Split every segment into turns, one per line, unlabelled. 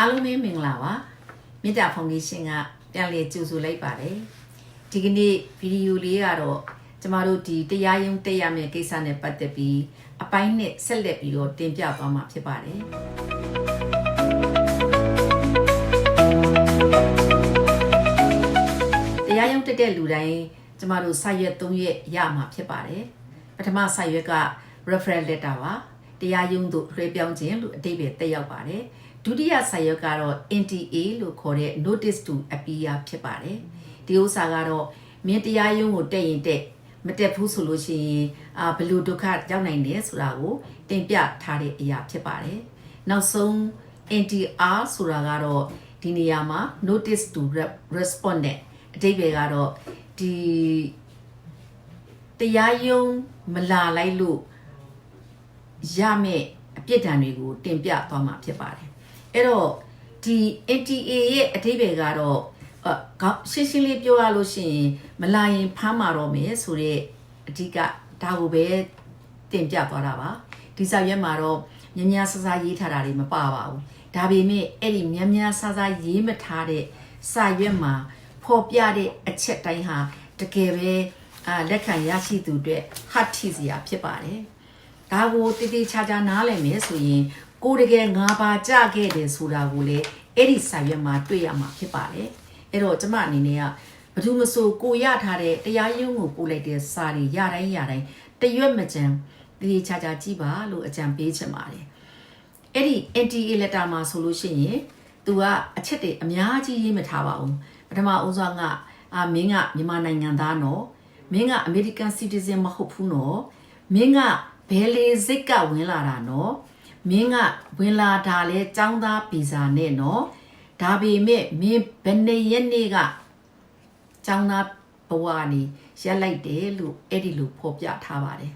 အားလုံးပဲမင်္ဂလာပါမေတ္တာဖောင်ဒေးရှင်းကပြန်လည်ကြိုဆိုလိုက်ပါတယ်ဒီကနေ့ဗီဒီယိုလေးကတော့ကျမတို့ဒီတရားရုံးတက်ရမယ့်ကိစ္စနဲ့ပတ်သက်ပြီးအပိုင်းနဲ့ဆက်လက်ပြီးတော့တင်ပြသွားမှာဖြစ်ပါတယ်တရားရုံးတက်တဲ့လူတိုင်းကျမတို့စာရွက်၃ရက်ရမှာဖြစ်ပါတယ်ပထမစာရွက်က referral letter ပါတရားရုံးသို့လွှဲပြောင်းခြင်းလို့အတိတ်ပဲတက်ရောက်ပါတယ် ဒုတိယစာရွက်ကတော့ NTA လို့ခေါ်တဲ့ notice to appear ဖြစ်ပါတယ်ဒီဥစ္စာကတော့မင်းတရားရုံးကိုတက်ရင်တက်မတက်ဘူးဆိုလို့ရှိရင်အာဘယ်လိုဒုက္ခရောက်နိုင်တယ်ဆိုတာကိုတင်ပြထားတဲ့အရာဖြစ်ပါတယ်နောက်ဆုံး NTR ဆိုတာကတော့ဒီနေရာမှာ notice to respondent အတိတ်ပဲကတော့ဒီတရားရုံးမလာလိုက်လို့ရမယ့်အပြစ်ဒဏ်တွေကိုတင်ပြသွားမှာဖြစ်ပါတယ် အဲ့တော့ဒီ NTA ရဲ့အဓိပ္ပာယ်ကတော့ကောင်းရှင်းရှင်းလေးပြောရလို့ရှိရင်မလာရင်ဖမ်းမာတော့မယ်ဆိုတော့အဓိကဒါကိုပဲတင်ပြသွားတာပါဒီစာရွက်မှာတော့မြများဆဆရေးထားတာတွေမပါပါဘူးဒါပေမဲ့အဲ့ဒီမြများဆဆရေးမထားတဲ့စာရွက်မှာဖော်ပြတဲ့အချက်တိုင်းဟာတကယ်ပဲအာလက်ခံရရှိသူတွေဟတ်ထီစရာဖြစ်ပါတယ်ဒါကိုတည်တည်ချာချာနားလည်မယ်ဆိုရင် ကိုယ်တကယ်ငါပါကြခဲ့တယ်ဆိုတာကိုလေအဲ့ဒီစာရွက်မှာတွေ့ရမှာဖြစ်ပါတယ်အဲ့တော့ကျမအနေနဲ့ကဘယ်သူမဆိုကိုရထားတဲ့တရားရုံးကိုပို့လိုက်တဲ့စာတွေရတိုင်းရတိုင်းတရွက်မကြံတည်တည်ချာချာကြည့်ပါလို့အကြံပေးချင်ပါတယ်အဲ့ဒီ NTA letter မှာဆိုလို့ရှိရင် तू ကအချက်တွေအများကြီးရေးမထားပါဘူးပထမဦးဆုံးကအာမင်းကမြန်မာနိုင်ငံသားနော်မင်းက American citizen မဟုတ်ဘူးနော်မင်းကဘယ်လေစိတ်ကဝင်လာတာနော် မင်းကဝင်လာတာလဲចောင်းသားဗီဇာနဲ့နော်ဒါပေမဲ့မင်းဘယ်နှစ်ရက်နေ့ကចောင်းသားဘဝနေရက်လိုက်တယ်လို့အဲ့ဒီလိုဖော်ပြထားပါတယ်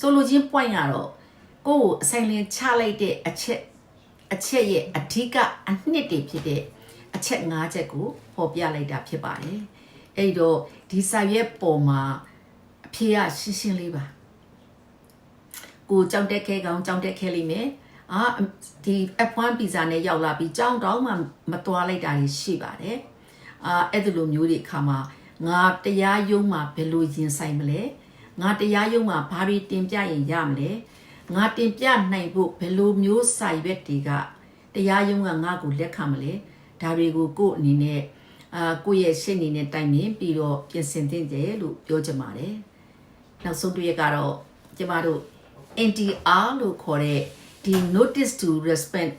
ဆိုလိုချင်း point ကတော့ကိုယ့်ကိုအဆိုင်လင်ချလိုက်တဲ့အချက်အချက်ရဲ့အဓိကအနှစ်တွေဖြစ်တဲ့အချက်၅ချက်ကိုဖော်ပြလိုက်တာဖြစ်ပါတယ်အဲ့တော့ဒီစာရွက်ပေါ်မှာအဖေကရှင်းရှင်းလေးပါကိုကြောက်တက်ခဲကောင်ကြောက်တက်ခဲလိမ့်မယ် အာဒီ F1 visa နဲ့ရောက်လာပြီးကြောင်းတောင်းမှမသွားလိုက်တာရှိပါတယ်အာအဲ့ဒီလိုမျိုးတွေခါမှာငါတရားရုံးမှာဘယ်လိုရင်ဆိုင်မလဲငါတရားရုံးမှာဘာတွေတင်ပြရင်ရမလဲငါတင်ပြနိုင်ဖို့ဘယ်လိုမျိုးစာရွက်တွေကတရားရုံးကငါ့ကိုလက်ခံမလဲဒါတွေကိုကို့အနေနဲ့အာကိုယ့်ရဲ့ရှေ့အနေနဲ့တိုင်ပင်ပြီးတော့ပြင်ဆင်သင့်တယ်လို့ပြောချင်ပါတယ်နောက်ဆုံးတစ်ရက်ကတော့ကျမတို့ NTR လို့ခေါ်တဲ့ ဒီ notice to respond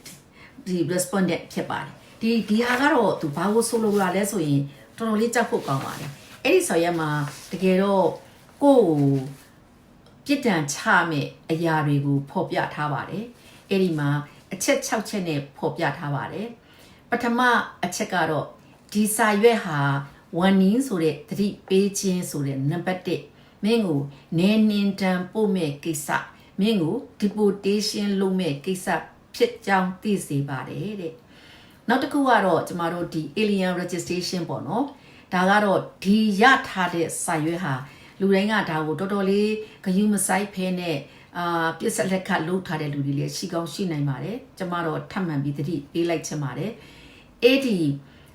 ဒီ respondent ဖြစ်ပါတယ်ဒီဒီဟာကတော့သူဘာလို့ဆိုလိုလာလဲဆိုရင်တော်တော်လေးကြောက်ဖို့ကောင်းပါတယ်အဲ့ဒီဆော်ရက်မှာတကယ်တော့ကိုယ့်ကိုပြစ်ဒဏ်ချမဲ့အရာတွေကိုဖော်ပြထားပါတယ်အဲ့ဒီမှာအချက်6ချက်နဲ့ဖော်ပြထားပါတယ်ပထမအချက်ကတော့ဒီစာရွက်ဟာဝန်နင်းဆိုတဲ့သတိပေးခြင်းဆိုတဲ့နံပါတ်1မင်းကိုနေနှင်တန်ပို့မဲ့ကိစ္စ မင်းကို deportation လုပ်မဲ့ကိစ္စဖြစ်ကြောင်းသိစေပါတယ်တဲ့နောက်တစ်ခုကတော့ကျမတို့ဒီ alien registration ပေါ့နော်ဒါကတော့ဒီရထားတဲ့စာရွက်ဟာလူတိုင်းကဒါကိုတော်တော်လေးဂယုမဆိုင်ဖဲနဲ့အာပြစ်ဆက်လက်ခတ်လုပ်ထားတဲ့လူတွေလည်းရှိကောင်းရှိနိုင်ပါတယ်ကျမတော့ထပ်မံပြီးသတိပေးလိုက်ချင်ပါတယ်အဲ့ဒီ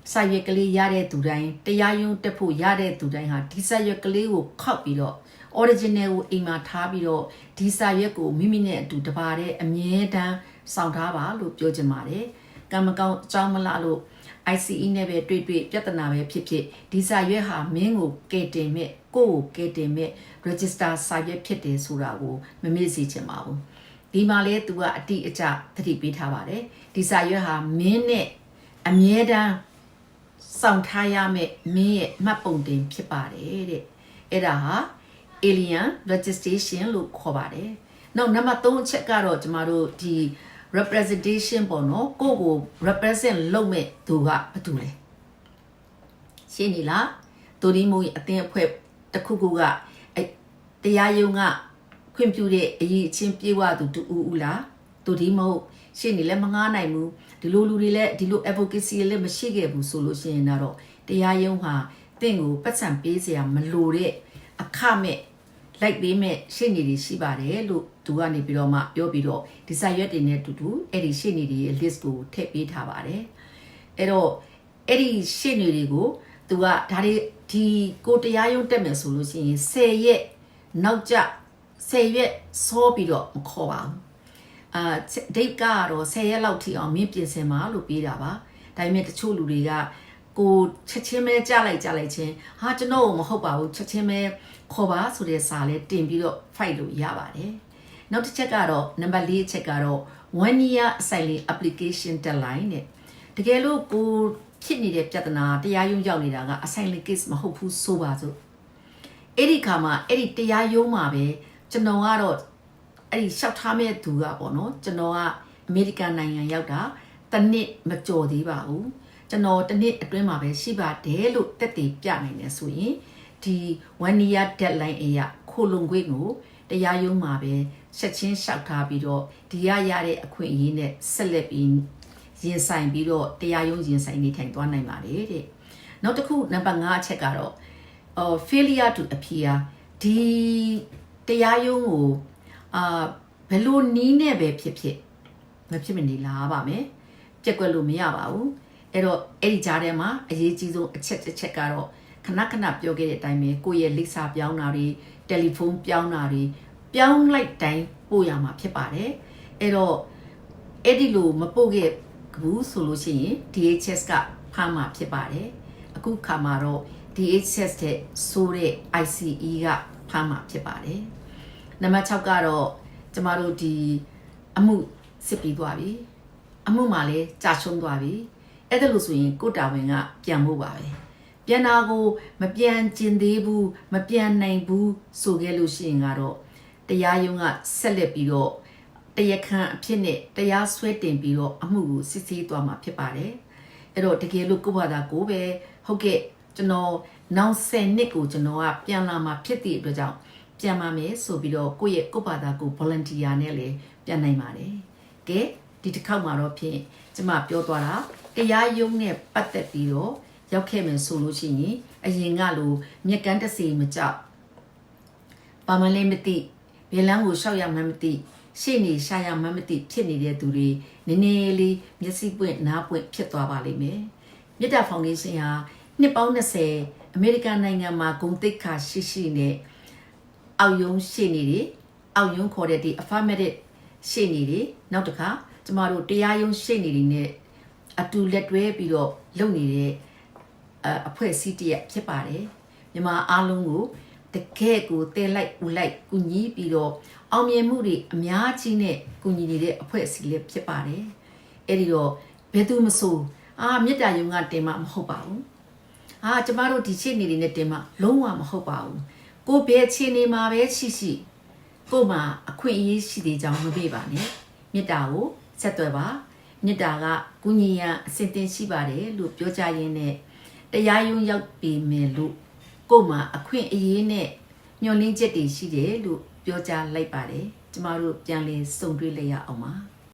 စာရွက်ကလေးရတဲ့သူတိုင်းတရားရုံးတက်ဖို့ရတဲ့သူတိုင်းဟာဒီစာရွက်ကလေးကိုခောက်ပြီးတော့ original ကိုအိမ်မှာထားပြီးတော့ဒီစာရွက်ကိုမိမိနဲ့အတူတပါတဲ့အမြဲတမ်းစောင့်ထားပါလို့ပြောချင်ပါတယ်ကံမကောင်းအကြောင်းမလားလို့ ICE နဲ့ပဲတွေ့တွေ့ပြဿနာပဲဖြစ်ဖြစ်ဒီစာရွက်ဟာမင်းကိုကဲတင်မဲ့ကိုယ့်ကိုကဲတင်မဲ့ register စာရွက်ဖြစ်တယ်ဆိုတာကိုမမေ့စေချင်ပါဘူးဒီမှာလဲသူကအတိအကျသတိပေးထားပါတယ်ဒီစာရွက်ဟာမင်းနဲ့အမြဲတမ်း စောင့်ထားရမယ့်မင်းရဲ့မှတ်ပုံတင်ဖြစ်ပါတယ်တဲ့အဲ့ဒါဟာ alien registration လို့ခေါ်ပါတယ်။နောက်နံပါတ်3အချက်ကတော့ကျမတို့ဒီ representation ပေါ့နော်ကိုယ့်ကို represent လုပ်မဲ့သူကဘာတူလဲ။ရှင်းနေလား။တူဒီမိုးအတင်းအဖွဲ့တစ်ခုခုကအဲတရားရုံးကခွင့်ပြုတဲ့အရေးအချင်းပြေဝသူတူဦးလား။တူဒီမိုး ရှင်းနေလဲမငားနိုင်ဘူး။ဒီလိုလူတွေလည်းဒီလို advocacy လည်းမရှိခဲ့ဘူးဆိုလို့ရှိရင်တော့တရားရုံးဟာတင့်ကိုပတ်စံပေးစရာမလိုတဲ့အခမဲ့လိုက်ပေးမဲ့ရှင်းနေတွေရှိပါတယ်လို့သူကနေပြီးတော့မှပြောပြီးတော့ဒီစာရွက်တွေနဲ့အတူတူအဲ့ဒီရှင်းနေတွေရဲ့ list ကိုထည့်ပေးထားပါတယ်အဲ့တော့အဲ့ဒီရှင်းနေတွေကိုသူကဒါတွေဒီကိုတရားရုံးတက်မယ်ဆိုလို့ရှိရင်10ရက်နောက်ကျ10ရက်စောပြီးတော့မခေါ်ပါဘူး အာဒိတ်ကတော့10ရက်လောက်ထိအောင်မင်းပြင်ဆင်ပါလို့ပြေးတာပါဒါပေမဲ့တချို့လူတွေကကိုချက်ချင်းပဲကြားလိုက်ကြားလိုက်ချင်းဟာကျွန်တော်မဟုတ်ပါဘူးချက်ချင်းပဲခေါ်ပါဆိုတဲ့စာလေးတင်ပြီးတော့ fight လို့ရပါတယ်နောက်တစ်ချက်ကတော့ number 4ချက်ကတော့ one year asylum application deadline တဲ့တကယ်လို့ကိုဖြစ်နေတဲ့ပြဿနာတရားရုံးရောက်နေတာက asylum case မဟုတ်ဘူးဆိုပါစို့အဲ့ဒီခါမှာအဲ့ဒီတရားရုံးမှာပဲကျွန်တော်ကတော့ အဲ့ဒီလျှောက်ထားမဲ့သူကပေါ့နော်ကျွန်တော်ကအမေရိကန်နိုင်ငံရောက်တာတစ်နှစ်မကြော်သေးပါဘူးကျွန်တော်တစ်နှစ်အတွင်းမှာပဲရှိပါတယ်လို့တက်တည်ပြနိုင်တယ်ဆိုရင်ဒီ one year deadline အရာခိုလုံခွင့်ကိုတရားရုံးမှာပဲချက်ချင်းလျှောက်ထားပြီးတော့ဒီရရတဲ့အခွင့်အရေးနဲ့ဆက်လက်ပြီးရင်ဆိုင်ပြီးတော့တရားရုံးရင်ဆိုင်နေထိုင်သွားနိုင်ပါတယ်တဲ့နောက်တစ်ခုနံပါတ်5အချက်ကတော့အော် failure to appear ဒီတရားရုံးကို အာဘယ်လိုနီးနဲ့ပဲဖြစ်ဖြစ်မဖြစ်မနေလာပါမယ်ပြက်ကွက်လို့မရပါဘူးအဲ့တော့အဲ့ဒီကြားထဲမှာအရေးကြီးဆုံးအချက်တစ်ချက်ကတော့ခဏခဏပြောခဲ့တဲ့အတိုင်းပဲကိုယ့်ရဲ့လိပ်စာပြောင်းတာတွေတယ်လီဖုန်းပြောင်းတာတွေပြောင်းလိုက်တိုင်းပို့ရမှာဖြစ်ပါတယ်အဲ့တော့အဲ့ဒီလိုမပို့ခဲ့ဘူးဆိုလို့ရှိရင် DHS ကဖမ်းမှာဖြစ်ပါတယ်အခုခါမှာတော့ DHS တဲ့ဆိုတဲ့ ICE ကဖမ်းမှာဖြစ်ပါတယ် နံပါတ်6ကတော့ကျမတို့ဒီအမှုစစ်ပြီးသွားပြီအမှုမှာလည်းကြာရှုံးသွားပြီအဲ့ဒါလို့ဆိုရင်ကိုတာဝန်ကပြန်ဖို့ပါပဲပြန်တာကိုမပြန်ကျင်သေးဘူးမပြန်နိုင်ဘူးဆိုခဲ့လို့ရှိရင်ကတော့တရားရုံးကဆက်လက်ပြီးတော့တရားခံအဖြစ်နဲ့တရားစွဲတင်ပြီးတော့အမှုကိုစစ်ဆေးသွားမှာဖြစ်ပါတယ်အဲ့တော့တကယ်လို့ကိုယ့်ဘာသာကိုပဲဟုတ်ကဲ့ကျွန်တော်နောက်10နှစ်ကိုကျွန်တော်ကပြန်လာမှာဖြစ်သည့်အတွက်ကြောင့် ပြန်มาမယ်ဆိုပြီးတော့ကိုယ့်ရဲ့ကိုယ့်ဘာသာကို volunteer နဲ့လည်းပြန်နိုင်ပါတယ်ကဲဒီတစ်ခေါက်မှာတော့ဖြင့်ကျမပြောသွားတာတရားရုံးနဲ့ပတ်သက်ပြီးတော့ရောက်ခဲ့မယ်ဆိုလို့ရှိရင်အရင်ကလိုမြက်ကန်းတစီမကြောက်ဘာမှလည်းမသိဘယ်လမ်းကိုရှောက်ရမှန်းမသိရှေ့နေရှာရမှန်းမသိဖြစ်နေတဲ့သူတွေနည်းနည်းလေးမျက်စိပွင့်နားပွင့်ဖြစ်သွားပါလိမ့်မယ်မြစ်တာဖောင်ဒေးရှင်းဟာနှစ်ပေါင်း20အမေရိကန်နိုင်ငံမှာဂုံတိတ်ခါရှိရှိနဲ့ အောက်ယုံရှေ့နေတွေအောက်ယုံခေါ်တဲ့ဒီ affirmative ရှေ့နေတွေနောက်တစ်ခါကျမတို့တရားရုံးရှေ့နေတွေနဲ့အတူလက်တွဲပြီးတော့လုပ်နေတဲ့အဖွဲ့အစည်းတရက်ဖြစ်ပါတယ်မြန်မာအားလုံးကိုတကယ်ကိုတဲလိုက်ဦးလိုက်ကူညီပြီးတော့အောင်မြင်မှုတွေအများကြီးနဲ့ကူညီနေတဲ့အဖွဲ့အစည်းလေးဖြစ်ပါတယ်အဲ့ဒီတော့ဘယ်သူမဆိုအာမေတ္တာယုံကတင်မှမဟုတ်ပါဘူးအာကျမတို့ဒီချိန်နေတွေနဲ့တင်မှလုံးဝမဟုတ်ပါဘူး ကိုဘယ်ချိန်နေမှာပဲရှိရှိကိုမှအခွင့်အရေးရှိသေးကြောင်းမပြေပါနဲ့မေတ္တာကိုဆက်သွယ်ပါမေတ္တာကကုညီရန်အစဉ်တင်ရှိပါတယ်လို့ပြောကြရင်းနဲ့တရားရုံးရောက်ပြီမယ်လို့ကိုမှအခွင့်အရေးနဲ့ညှော်လင်းချက်တွေရှိတယ်လို့ပြောကြားလိုက်ပါတယ်ကျမတို့ပြန်လည်စုံတွေ့လိုက်ရအောင်ပါ